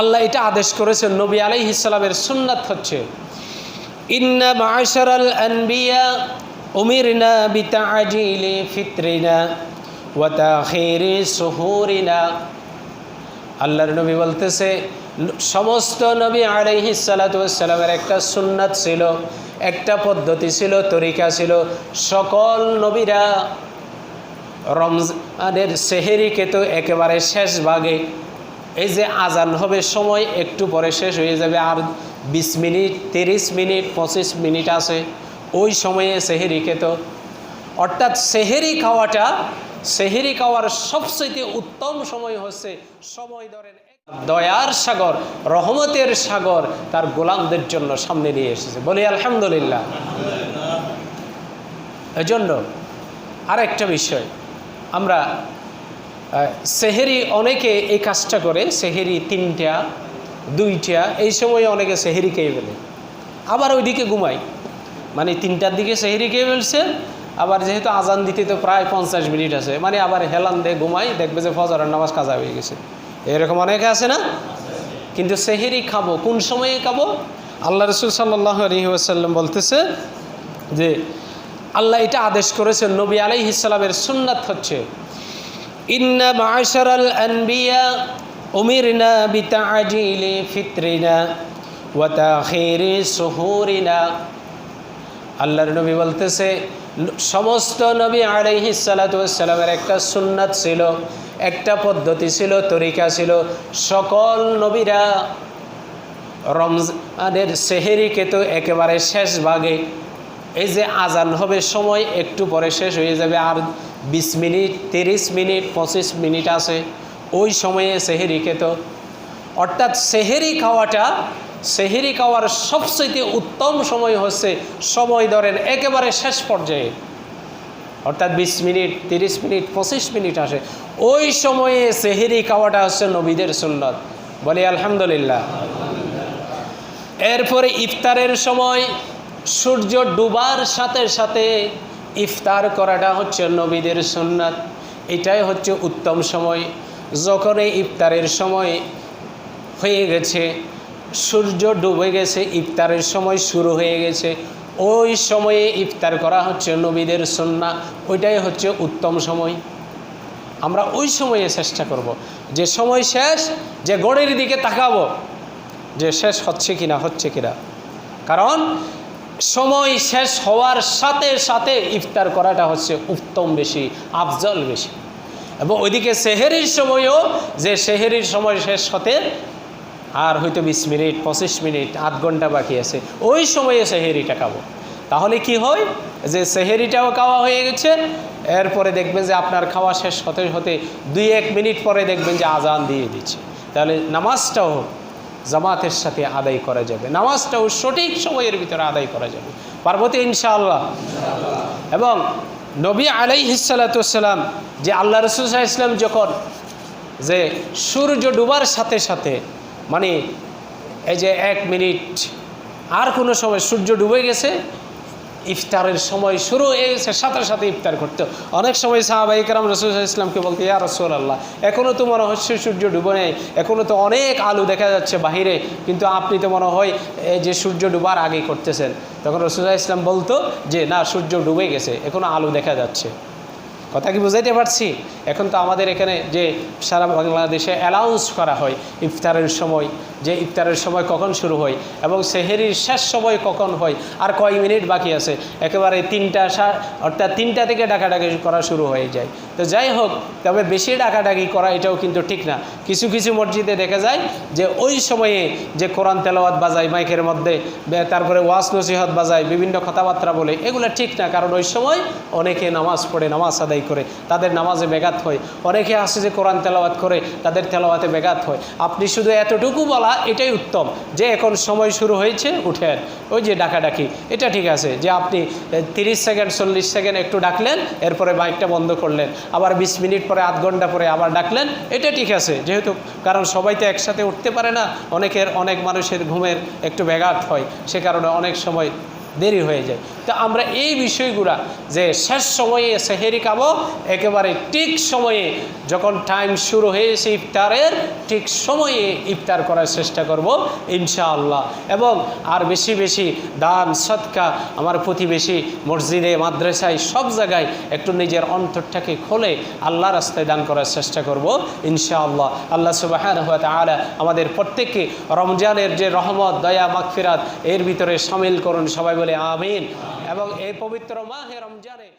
আল্লাহ এটা আদেশ করেছেন, নবী আলাই ইসলামের সুন্নাত হচ্ছে ফিতরিনা আল্লাহর নবী বলতেছে, সমস্ত নবী আলাইহি সালাতামের একটা সুন্নাত ছিল, একটা পদ্ধতি ছিল, তরিকা ছিল, সকল নবীরা রমজানের সেহেরিকে তো একেবারে শেষ ভাগে এই যে আজান হবে সময় একটু পরে শেষ হয়ে যাবে আর বিশ মিনিট, তিরিশ মিনিট, পঁচিশ মিনিট আছে। ওই সময়ে সেহেরি খেত। অর্থাৎ সেহেরি খাওয়াটা, সেহেরি খাওয়ার সবচেয়ে উত্তম সময় হচ্ছে সময় ধরেন দয়ার সাগর, রহমতের সাগর তার গোলামদের জন্য সামনে নিয়ে এসেছে। বলি আলহামদুলিল্লাহ। এজন্য আরেকটা বিষয়, আমরা সেহেরি অনেকে এই কাজটা করে, সেহেরি তিনটা, দুইটা, এই সময় অনেকে সেহেরি খেয়ে ফেলে। আবার ওইদিকে ঘুমায়। মানে তিনটার দিকে সেহেরি খেয়ে ফেলছে, আবার যেহেতু আজান দিতে তো প্রায় পঞ্চাশ মিনিট আছে মানে আবার হেলান দিয়ে ঘুমাই দেখবে যে ফজরের নামাজ কাজা হয়ে গেছে। এরকম অনেকে আছে না? কিন্তু সেহেরি খাব, কোন সময়ে খাব? আল্লাহ রসুল সাল্লাহ বলতেছে যে, আল্লাহ এটা আদেশ করেছেন, নবী আলাই ইসলামের সুন্নাত হচ্ছে ইন্না মাশারাল আনবিয়া উমিরনা বিতাজিলি ফিতরিনা ওয়া তাখিরি আল্লাহর নবী বলতেছে, সমস্ত নবী আলাইহি সালাতামের একটা সুন্নাত ছিল, একটা পদ্ধতি ছিল, তরিকা ছিল, সকল নবীরা রমজানের সেহেরিকে তো একেবারে শেষ ভাগে, এই যে আজান হবে, সময় একটু পরে শেষ হয়ে যাবে, আর বিশ মিনিট, তিরিশ মিনিট, পঁচিশ মিনিট আছে। ওই সময়ে সেহেরি খেত। অর্থাৎ সেহেরি খাওয়াটা, সেহেরি খাওয়ার সবচেয়ে উত্তম সময় হচ্ছে সময় ধরেন একেবারে শেষ পর্যায়ে। অর্থাৎ বিশ মিনিট, তিরিশ মিনিট, পঁচিশ মিনিট আসে। ওই সময়ে সেহেরি খাওয়াটা হচ্ছে নবীদের সুন্নত। বলি আলহামদুলিল্লাহ। এরপরে ইফতারের সময় সূর্য ডুবার সাথে সাথে ইফতার করাটা হচ্ছে নবীদের সুন্নাত, এটাই হচ্ছে উত্তম সময় যখন এই ইফতারের সময় হয়ে গেছে, সূর্য ডুবে গেছে, ইফতারের সময় শুরু হয়ে গেছে, ওই সময়ে ইফতার করা হচ্ছে নবীদের সন্না ওইটাই হচ্ছে উত্তম সময় আমরা ওই সময়ে চেষ্টা করব। যে সময় শেষ, যে গড়ের দিকে তাকাবো, যে শেষ হচ্ছে কিনা হচ্ছে কিনা কারণ সময় শেষ হওয়ার সাথে সাথে ইফতার করাটা হচ্ছে উত্তম বেশি, আফজল বেশি। এবং ওইদিকে সেহেরির সময়ও, যে সেহেরির সময় শেষ হতে আর হয়তো বিশ মিনিট, পঁচিশ মিনিট, আধ ঘণ্টা বাকি আছে, ওই সময়ে সেহেরিটা খাব। তাহলে কি হয়? যে সেহেরিটাও খাওয়া হয়ে গেছে, এরপরে দেখবেন যে আপনার খাওয়া শেষ হতে হতে দুই এক মিনিট পরে দেখবেন যে আজান দিয়ে দিচ্ছে। তাহলে নামাজটাও জামাতের সাথে আদায় করা যাবে। নামাজটাও সঠিক সময়ের ভিতরে আদায় করা যাবে। পার্বতী ইনশাআল্লাহ? এবং নবী আলাই হিসালাতাম যে আল্লাহ রসুল ইসলাম যখন যে সূর্য ডুবার সাথে সাথে মানে এই যে এক মিনিট আর কোনো সময় সূর্য ডুবে গেছে ইফতারের সময় শুরু হয়ে গেছে সাথে সাথে ইফতার করতে। অনেক সময় সাহাবাহিকরাম রসুল ইসলামকে বলতে, ইয়া রসুল আল্লাহ এখনও তো মনে হচ্ছে সূর্য ডুবে নেই এখনও তো অনেক আলু দেখা যাচ্ছে বাহিরে, কিন্তু আপনি তো মনে হয় এই যে সূর্য ডুবার আগেই করতেছেন। তখন রসুল্লাহ ইসলাম বলতো যে, না, সূর্য ডুবে গেছে এখনও আলু দেখা যাচ্ছে। কথা কি বুঝাইতে পারছি? এখন তো আমাদের এখানে যে সারা বাংলাদেশে অ্যালাউন্স করা হয় ইফতারের সময় যে ইফতারের সময় কখন শুরু হয় এবং সেহেরির শেষ সময় কখন হয় আর কয় মিনিট বাকি আছে, একেবারে তিনটা অর্থাৎ তিনটা থেকে ডাকাডাকি করা শুরু হয়ে যায়। তো যাই হোক, তবে বেশি ডাকাডাকি করা এটাও কিন্তু ঠিক না। কিছু কিছু মসজিদে দেখা যায় যে ওই সময়ে যে কোরআন তেলাওয়াত বাজায়, মাইকের মধ্যে তারপরে ওয়াস নসিহত বাজায়, বিভিন্ন কথাবার্তা বলে, এগুলো ঠিক না। কারণ ওই সময় অনেকে নামাজ পড়ে, নামাজ আদায় করে, তাদের নামাজে ব্যাঘাত হয়। অনেকে আসে যে কোরআন তেলাওয়াত করে, তাদের তেলাওয়াতে ব্যাঘাত হয়। আপনি শুধু এতটুকু বলা এটাই উত্তম, যে এখন সময় শুরু হয়েছে, উঠেন। ওই যে ডাকাডাকি, এটা ঠিক আছে, যে আপনি তিরিশ সেকেন্ড, চল্লিশ সেকেন্ড একটু ডাকলেন, এরপরে বাইকটা বন্ধ করলেন, আবার বিশ মিনিট পরে, আধ ঘণ্টা পরে আবার ডাকলেন, এটা ঠিক আছে, যেহেতু, কারণ সবাই তো একসাথে উঠতে পারে না, অনেকের, অনেক মানুষের ঘুমের একটু ব্যাঘাত হয়, সে কারণে অনেক সময় দেরি হয়ে যায়। তা আমরা এই বিষয়গুলা যে শেষ সময়ে সেহেরি খাব একেবারে ঠিক সময়ে যখন টাইম শুরু হয়েছে ইফতারের, ঠিক সময়ে ইফতার করার চেষ্টা করব, ইনশাআল্লাহ। এবং আর বেশি বেশি দান, সৎকা আমার প্রতিবেশী মসজিদে, মাদ্রাসায়, সব জায়গায় একটু নিজের অন্তরটাকে খোলে আল্লাহ রাস্তায় দান করার চেষ্টা করব, ইনশাআল্লাহ। আল্লাহ সুবাহ আলা আমাদের প্রত্যেককে রমজানের যে রহমত, দয়া, মাগফিরাত, এর ভিতরে সামিল করুন, সবাই বলে আমিন। এবং এই পবিত্র মাহে রমজানে